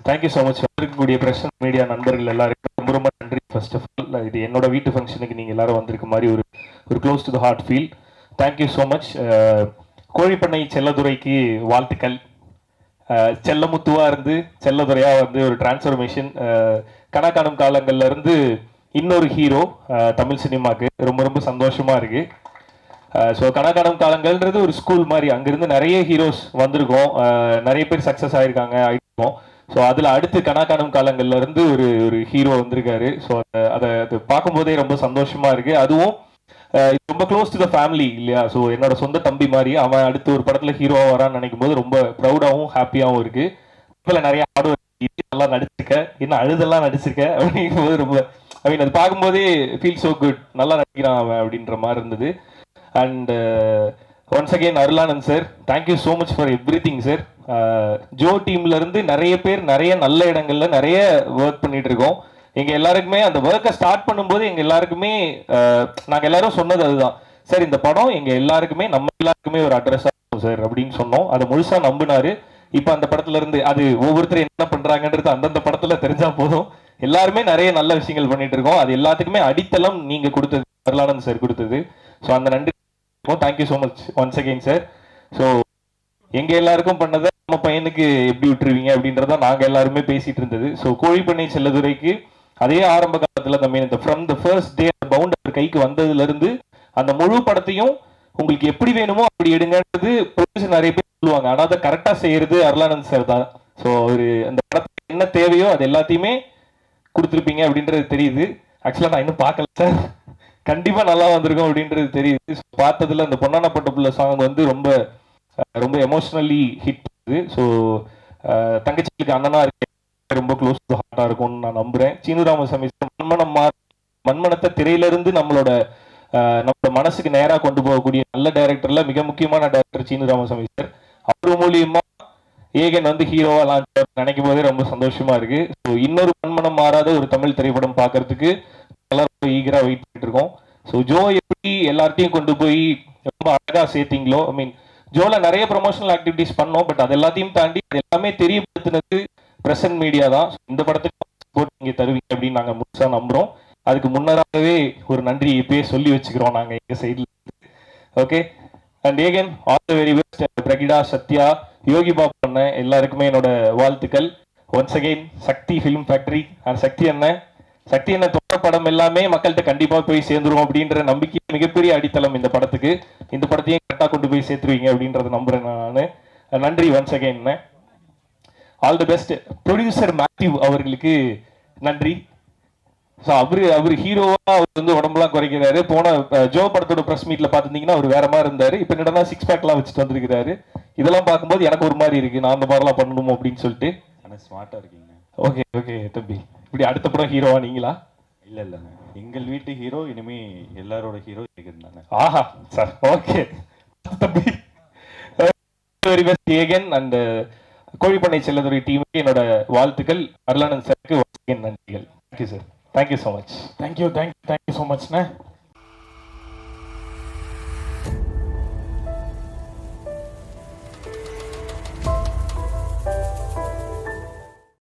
Thank you so much இருக்கக்கூடிய press media நண்பர்கள் எல்லாருக்கும் ரொம்ப ரொம்ப நன்றி. ஃபர்ஸ்ட் ஆஃப் ஆல் இது என்னோட வீட்டு ஃபங்க்ஷனுக்கு நீங்கள் எல்லாரும் வந்திருக்க மாதிரி ஒரு ஒரு close to the heart feel thank you so much Kozhipannai செல்லதுரைக்கு வாழ்த்துக்கள். Uh, செல்லமுத்துவாக இருந்து செல்லதுரையாக வந்து ஒரு டிரான்ஸ்ஃபர்மேஷன் uh, கணக்காணும் காலங்கள்ல இருந்து இன்னொரு ஹீரோ uh, தமிழ் சினிமாக்கு. ரொம்ப ரொம்ப சந்தோஷமா இருக்கு. ஸோ கணக்கானம் காலங்கள்ன்றது ஒரு ஸ்கூல் மாதிரி. அங்கிருந்து நிறைய ஹீரோஸ் வந்திருக்கோம். நிறைய பேர் சக்ஸஸ் ஆயிருக்காங்க. ஆயிருக்கோம். ஸோ அதில் அடுத்து கணக்கானும் காலங்கள்லேருந்து ஒரு ஒரு ஹீரோ வந்திருக்காரு. ஸோ அதை அது பார்க்கும்போதே ரொம்ப சந்தோஷமாக இருக்குது அதுவும் இது ரொம்ப க்ளோஸ் டு த ஃபேமிலி இல்லையா? ஸோ என்னோட சொந்த தம்பி மாதிரி அவன் அடுத்து ஒரு படத்தில் ஹீரோவாக வரான்னு நினைக்கும் போது ரொம்ப ப்ரௌடாகவும் ஹாப்பியாகவும் இருக்குது இதில் நிறைய ஹார்ட் நல்லா நடிச்சிருக்க. என்ன அழுதெல்லாம் நடிச்சிருக்க? அப்படிங்கும் போது ரொம்ப ஐ மீன் அது பார்க்கும்போதே ஃபீல் ஸோ குட் நல்லா நடிக்கிறான் அவன் அப்படின்ற மாதிரி இருந்தது. And once again Arulanand sir thank you so much for everything sir Joe டீம்ல இருந்து நிறைய பேர் நிறைய நல்ல இடங்கள்ல நிறைய ஒர்க் பண்ணிட்டு இருக்கோம். எங்க எல்லாருக்குமே அந்த ஒர்க்கை ஸ்டார்ட் பண்ணும்போது எங்க எல்லாருக்குமே நாங்க எல்லாரும் சொன்னது அதுதான். சார் இந்த படம் எங்க எல்லாருக்குமே நம்ம எல்லாருக்குமே ஒரு அட்ரஸ் ஆகும் சார் அப்படின்னு சொன்னோம். அதை முழுசா நம்பினாரு. இப்ப அந்த படத்துல இருந்து அது ஒவ்வொருத்தரும் என்ன பண்றாங்கன்றது அந்தந்த படத்துல தெரிஞ்சா போதும். எல்லாருமே நிறைய நல்ல விஷயங்கள் பண்ணிட்டு இருக்கோம். அது எல்லாத்துக்குமே அடித்தளம் நீங்க கொடுத்தது வரலானந்த் சார் கொடுத்தது. ஸோ அந்த நன்றி. Thank you so much once again sir so எங்க எல்லாருக்கும் பண்ணதை நம்ம பையனுக்கு எப்படி விட்டுருவீங்க அப்படின்றத நாங்க எல்லாருமே பேசிட்டு இருந்தது. ஸோ கோழிப்பண்ணை செல்லதுரைக்கு அதே ஆரம்ப காலத்துல தம்பி இந்த ஃப்ரம் த ஃபர்ஸ்ட் டே பவுண்டர் கைக்கு வந்ததுல இருந்து அந்த முழு படத்தையும் உங்களுக்கு எப்படி வேணுமோ அப்படி எடுங்கன்றது ப்ரொடியூசர் நிறைய பேர் சொல்லுவாங்க. ஆனா அதை கரெக்டா செய்யறது அருளானந்த் சார் தான். ஸோ ஒரு அந்த படத்துக்கு என்ன தேவையோ அது எல்லாத்தையுமே கொடுத்துருப்பீங்க அப்படின்றது தெரியுது. ஆக்சுவலா நான் இன்னும் பார்க்கல சார் கண்டிப்பா நல்லா வந்திருக்கும் அப்படின்றது தெரியுது. So, பார்த்ததுல அந்த பொன்னான பட்டு புள்ள சாங் வந்து ரொம்ப ரொம்ப எமோஷ்னலி ஹிட் பண்ணுது ஸோ தங்கச்சிக்கு அண்ணனா இருக்க ரொம்ப க்ளோஸ் டு ஹார்ட்டா இருக்கும்னு நான் நம்புறேன். சீனு ராமசாமி மண்மனம் மா மண்மனத்தை திரையிலிருந்து நம்மளோட நம்மளோட மனசுக்கு நேராக கொண்டு போகக்கூடிய நல்ல டைரக்டர்ல மிக முக்கியமான டைரக்டர் சீனு ராமசாமி சார் அவர் மூலியமா ஏகன் வந்து ஹீரோவா லான்ச் நினைக்கும் போதே ரொம்ப சந்தோஷமா இருக்கு. ஸோ இன்னொரு மண்மனம் மாறாத ஒரு தமிழ் திரைப்படம் பார்க்கறதுக்கு எல்லாரும் ஈகரா வெயிட் பண்ணிட்டு இருக்கோம். ஸோ ஜோ எப்படி எல்லார்ட்டையும் கொண்டு போய் ரொம்ப அழகா சேர்த்தீங்களோ ஐ மீன் ஜோல நிறைய ப்ரொமோஷனல் ஆக்டிவிட்டிஸ் பண்ணோம் பட் அது எல்லாத்தையும் தாண்டி அது எல்லாமே தெரியப்படுத்தினது பிரசன்ட் மீடியா தான். இந்த படத்துக்கு சப்போர்ட் நீங்கள் தருவீங்க அப்படின்னு நாங்கள் முழுசாக நம்புகிறோம் அதுக்கு முன்னராகவே ஒரு நன்றி இப்பயே சொல்லி வச்சுக்கிறோம் நாங்கள் எங்கள் சைடில் okay and Aegan all the very best Brigida Sathya Yogi Babu அண்ணன் எல்லாருக்குமே என்னோட வாழ்த்துக்கள். Once again Sakthi film factory and Sakthi அண்ணன் சக்தி தொடர் படம் எல்லாமே மக்கள்கிட்ட கண்டிப்பா போய் சேர்ந்துரும் அப்படின்ற நம்பிக்கை மிகப்பெரிய அடித்தளம் இந்த படத்துக்கு. இந்த படத்தையும் கரெக்டா கொண்டு போய் சேர்த்துருவீங்க அப்படின்றத நம்புறேன் நான். நன்றி once again all the best producer Matthew அவர்களுக்கு நன்றி. ஸோ அவரு அவர் ஹீரோவா அவர் வந்து உடம்புலாம் குறைக்கிறாரு. போன ஜோ படத்தோட ப்ரெஸ் மீட்ல பார்த்துருந்தீங்கன்னா அவர் வேற மாதிரி இருந்தாரு. இப்போ என்னடா சிக்ஸ் பேக்லாம் வச்சுட்டு வந்திருக்கிறாரு. இதெல்லாம் பார்க்கும்போது எனக்கு ஒரு மாதிரி இருக்கு. நான் அந்த மாதிரிலாம் பண்ணணுமோ அப்படின்னு சொல்லிட்டு. ஆனா ஸ்மார்ட்டா இருக்கீங்க. ஓகே ஓகே தம்பி. இப்படி அடுத்த படம் ஹீரோவா நீங்களா? இல்ல இல்லங்க எங்கள் வீட்டு ஹீரோ இனிமே எல்லாரோட ஹீரோ தானே. ஆஹா சார் ஓகே தம்பி. Very best Aegan and Kozhipannai Chelladurai டீமுக்கு என்னோட வாழ்த்துக்கள். அருளானந்த் சாருக்கு நன்றிகள். Thank you sir thank you so much thank you thank you thank you so மச்ண்ணே